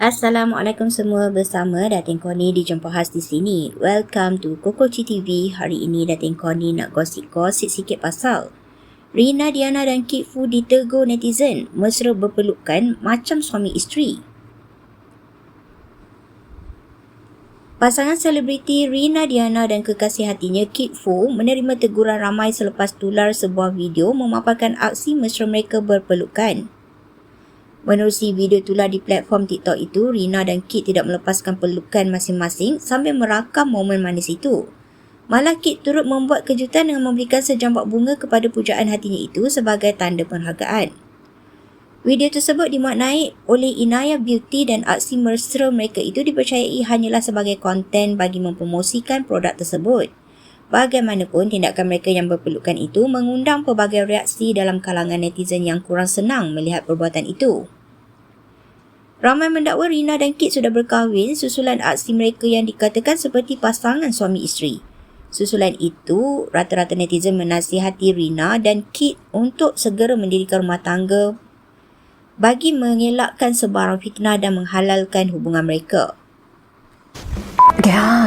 Assalamualaikum semua bersama Datin Koni di Khas di sini. Welcome to Koko TV. Hari ini Datin Koni nak gosip-gosip sikit pasal Rina Diana dan Kit Fu ditegur netizen mesra berpelukan macam suami isteri. Pasangan selebriti Rina Diana dan kekasih hatinya Kit Fu menerima teguran ramai selepas tular sebuah video memaparkan aksi mesra mereka berpelukan. Menerusi video tular di platform TikTok itu, Rina dan Kit tidak melepaskan pelukan masing-masing sambil merakam momen manis itu. Malah Kit turut membuat kejutan dengan memberikan sejambak bunga kepada pujaan hatinya itu sebagai tanda penghargaan. Video tersebut dimaknai oleh Inaya Beauty dan aksi mesra mereka itu dipercayai hanyalah sebagai konten bagi mempromosikan produk tersebut. Bagaimanapun, tindakan mereka yang berpelukan itu mengundang pelbagai reaksi dalam kalangan netizen yang kurang senang melihat perbuatan itu. Ramai mendakwa Rina dan Kit sudah berkahwin susulan aksi mereka yang dikatakan seperti pasangan suami isteri. Susulan itu, rata-rata netizen menasihati Rina dan Kit untuk segera mendirikan rumah tangga bagi mengelakkan sebarang fitnah dan menghalalkan hubungan mereka.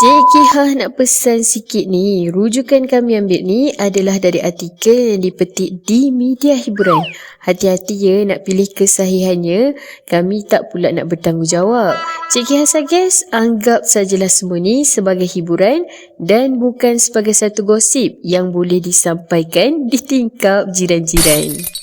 Cik Kihah nak pesan sikit ni. Rujukan kami ambil ni adalah dari artikel yang dipetik di media hiburan. Hati-hati ya nak pilih kesahihannya. Kami tak pula nak bertanggungjawab. Cik Kihah suggest anggap sajalah semua ni sebagai hiburan dan bukan sebagai satu gosip yang boleh disampaikan di tingkap jiran-jiran.